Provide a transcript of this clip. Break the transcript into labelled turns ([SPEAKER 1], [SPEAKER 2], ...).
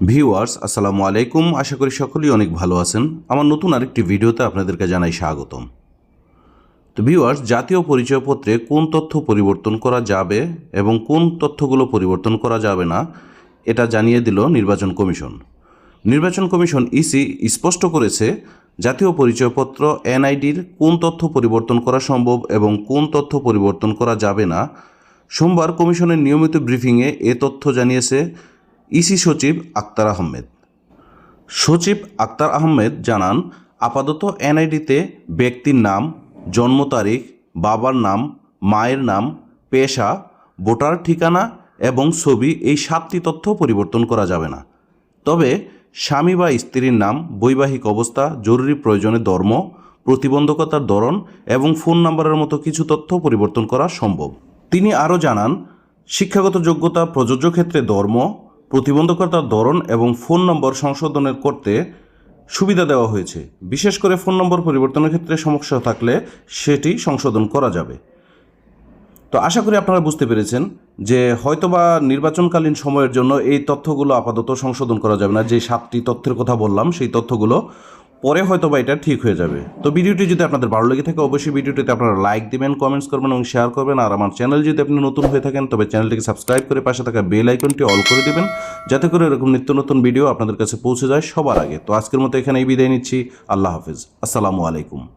[SPEAKER 1] Viewers, আসসালামু আলাইকুম। আশা করি সকলেই অনেক ভালো আছেন। আমার নতুন আরেকটি ভিডিওতে আপনাদেরকে জানাই স্বাগতম। তো ভিউয়ার্স, জাতীয় পরিচয়পত্রে কোন তথ্য পরিবর্তন করা যাবে এবং কোন তথ্যগুলো পরিবর্তন করা যাবে না, এটা জানিয়ে দিল নির্বাচন কমিশন। নির্বাচন কমিশন ইসি স্পষ্ট করেছে, জাতীয় পরিচয়পত্র, এনআইডির কোন তথ্য পরিবর্তন করা সম্ভব এবং কোন তথ্য পরিবর্তন করা যাবে না, সোমবার কমিশনের নিয়মিত ব্রিফিংয়ে এ তথ্য জানিয়েছে ইসি সচিব আক্তার আহমেদ। সচিব আক্তার আহমেদ জানান, আপাতত এনআইডিতে ব্যক্তির নাম, জন্ম তারিখ, বাবার নাম, মায়ের নাম, পেশা, ভোটার ঠিকানা এবং ছবি এই সাতটি তথ্য পরিবর্তন করা যাবে না। তবে স্বামী বা স্ত্রীর নাম, বৈবাহিক অবস্থা, জরুরি প্রয়োজনে ধর্ম, প্রতিবন্ধকতার ধরন এবং ফোন নাম্বারের মতো কিছু তথ্য পরিবর্তন করা সম্ভব। তিনি আরও জানান, শিক্ষাগত যোগ্যতা, প্রযোজ্য ক্ষেত্রে ধর্ম প্রতিবন্ধকতার ধরন এবং ফোন নম্বর সংশোধনের করতে সুবিধা দেওয়া হয়েছে। বিশেষ করে ফোন নম্বর পরিবর্তনের ক্ষেত্রে সমস্যা থাকলে সেটি সংশোধন করা যাবে। তো আশা করি আপনারা বুঝতে পেরেছেন যে হয়তোবা নির্বাচনকালীন সময়ের জন্য এই তথ্যগুলো আপাতত সংশোধন করা যাবে না। যে সাতটি তথ্যের কথা বললাম, সেই তথ্যগুলো পরে হয়তো বা এটা ঠিক হয়ে যাবে। তো ভিডিওটি যদি আপনাদের ভালো লেগে থাকে, অবশ্যই ভিডিওটিতে আপনারা লাইক দেবেন কমেন্টস করবেন এবং শেয়ার করবেন। আর আমার চ্যানেল যদি আপনি নতুন হয়ে থাকেন, তবে চ্যানেলটিকে সাবস্ক্রাইব করে পাশে থাকা বেল আইকনটি অল করে দেবেন, যাতে করে এরকম নিত্য নতুন ভিডিও আপনাদের কাছে পৌঁছে যায় সবার আগে। তো আজকের মতো এখানেই বিদায় নিচ্ছি। আল্লাহ হাফিজ। আসসালামু আলাইকুম।